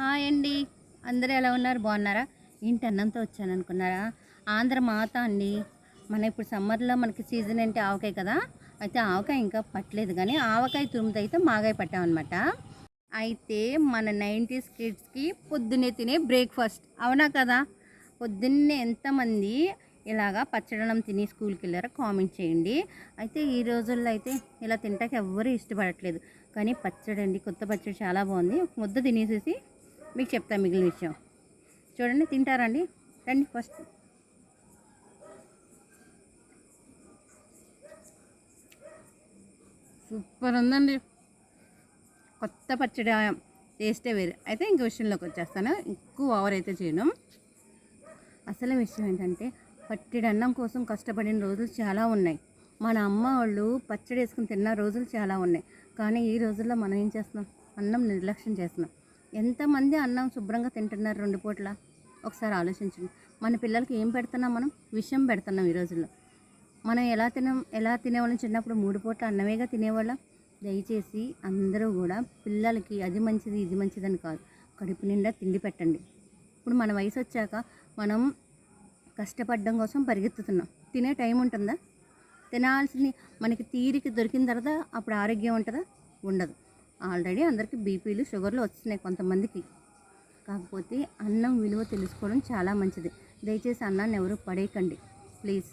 Hi అండి. అందరూ ఎలా ఉన్నారు? బాగున్నారా? ఏంటి అన్నంతో వచ్చాను అనుకున్నారా ఆంధ్ర మాత అండి. మన ఇప్పుడు సమ్మర్లో మనకి సీజన్ అంటే ఆవకాయ కదా? అయితే ఆవకాయ ఇంకా పట్టలేదు కానీ ఆవకాయ తురుముతో అయితే మాగాయ పట్టామన్నమాట. అయితే మన నైంటీస్ కిడ్స్కి పొద్దున్నే తినే బ్రేక్ఫాస్ట్. అవునా కదా? పొద్దున్నే ఎంతమంది ఇలాగా పచ్చడనం తిని స్కూల్కి వెళ్ళారో కామెంట్ చేయండి. అయితే ఈ రోజుల్లో అయితే ఇలా తింటాక ఎవ్వరూ ఇష్టపడట్లేదు. కానీ పచ్చడి అండి కొత్త పచ్చడి చాలా బాగుంది. ముద్ద తినేసేసి మీకు చెప్తాను మిగిలిన విషయం. చూడండి తింటారండి. రండి ఫస్ట్ సూపర్ ఉందండి. కొత్త పచ్చడి టేస్టే వేరు. అయితే ఇంక విషయంలోకి వచ్చేస్తాను. ఎక్కువ ఓవర్ అయితే చేయను. అసలు విషయం ఏంటంటే పచ్చడి అన్నం కోసం కష్టపడిన రోజులు చాలా ఉన్నాయి. మన అమ్మ వాళ్ళు పచ్చడి వేసుకుని తిన్న రోజులు చాలా ఉన్నాయి. కానీ ఈ రోజుల్లో మనం ఏం చేస్తున్నాం? అన్నం నిర్లక్ష్యం చేస్తున్నాం. ఎంతమంది అన్నం శుభ్రంగా తింటున్నారు రెండు పూట్ల? ఒకసారి ఆలోచించండి. మన పిల్లలకి ఏం పెడుతున్నాం మనం? విషయం పెడుతున్నాం ఈ రోజుల్లో. మనం ఎలా తినం ఎలా తినేవాళ్ళం? చిన్నప్పుడు మూడు పూట్ల అన్నమేగా తినేవాళ్ళం. దయచేసి అందరూ కూడా పిల్లలకి అది మంచిది ఇది మంచిదని కాదు. కడుపు నిండా తిండి పెట్టండి. ఇప్పుడు మన వయసు వచ్చాక మనం కష్టపడడం కోసం పరిగెత్తుతున్నాం. తినే టైం ఉంటుందా? తినాల్సింది మనకి తీరిక దొరికిన తర్వాత అప్పుడు ఆరోగ్యం ఉంటుందా? ఉండదు. ఆల్రెడీ అందరికీ బీపీలు షుగర్లు వస్తున్నాయి కొంతమందికి. కాకపోతే అన్నం విలువ తెలుసుకోవడం చాలా మంచిది. దయచేసి అన్నాన్ని ఎవరు పడేయకండి. ప్లీజ్.